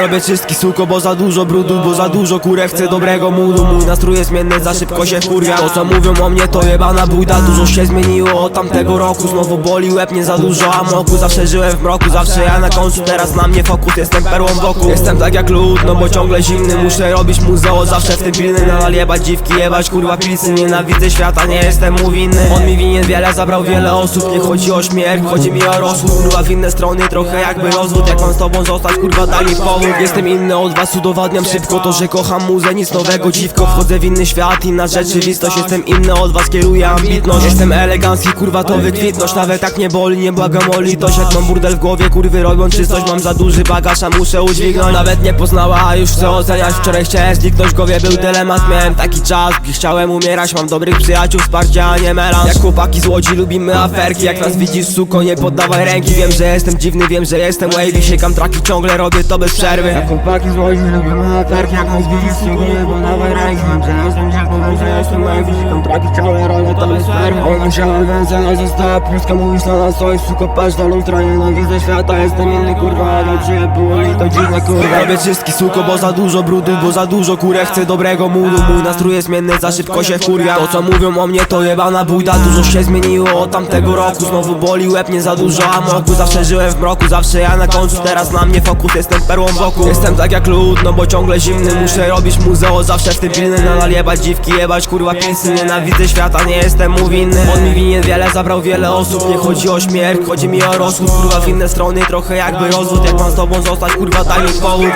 Robię czystki suko, bo za dużo brudu Bo za dużo kurek chcę dobrego moodu Mój nastrój jest zmienny, za szybko się wkurwia. To co mówią o mnie to jebana bójda. Dużo się zmieniło od tamtego roku. Znowu boli łeb, nie za dużo amoku Zawsze żyłem w mroku, zawsze ja na końcu Teraz na mnie fokus, jestem perłą wokół Jestem tak jak lód, no bo ciągle zimny. Muszę robić muzeo, zawsze w tym pilny Nadal jebać dziwki, jebać kurwa pilsy Nienawidzę świata, nie jestem mu winny. On mi winien wiele, zabrał wiele osób. Nie chodzi o śmierć, chodzi mi o rozwód. Kurwa w inne strony, trochę jakby rozwód. Jak mam z tobą zostać, kurwa daj mi powód Jestem inny od was, udowadniam szybko To, że kocham muzę, nic nowego dziwko. Wchodzę w inny świat, inna rzeczywistość Jestem inny od was, kieruję ambitność. Jestem elegancki, kurwa to wykwitność. Nawet tak nie boli, nie błagam o litość. Jak mam burdel w głowie, kurwy robią czystość. Mam za duży bagaż, a muszę udźwignąć. Nawet nie poznała, a już chcę oceniać. Wczoraj chciałem zniknąć, głowie był dylemat Miałem taki czas, gdy chciałem umierać. Mam dobrych przyjaciół, wsparcia, a nie melanż. Jak chłopaki z Łodzi, lubimy aferki. Jak nas widzisz, suko, nie poddawaj ręki. Wiem, że jestem dziwny, wiem, że jestem wavy. Siekam traki, ciągle robię to bez przerwy Jak chłopaki z Łodzi lubimy aferki Jak nas widzisz, suko, nie podawaj ręki Wiem, że jestem wiem, że jestem wavy Siekam traki, ciągle robię to bez przerwy Ona chciała więcej, a została pluska Mówisz na nas coś, suko, patrz na lustro Nienawidzę świata, jestem inny, kurwa Ale czy było mi to dziwne, kurwa. Robię czystki suko, bo za dużo brudu Bo za dużo kurek chcę dobrego moodu Mój nastrój jest zmienny, za szybko się wkurwia. To co mówią o mnie to jebana bójda. Dużo się zmieniło od tamtego roku Znowu boli łeb, nie za dużo amoku Zawsze żyłem w mroku, zawsze ja na końcu. Teraz na mnie fokus, jestem perłą wokół Jestem tak jak lód, no bo ciągle zimny. Muszę robić muzeo, zawsze w tym pilny Nadal jebać dziwki, jebać kurwa pilsy Nienawidzę świata, nie jestem mu winny. On mi winien wiele, zabrał wiele osób. Nie chodzi o śmierć, chodzi mi o rozchód Kurwa w inne strony, trochę jakby rozwód. Jak mam z tobą zostać, kurwa daj mi powód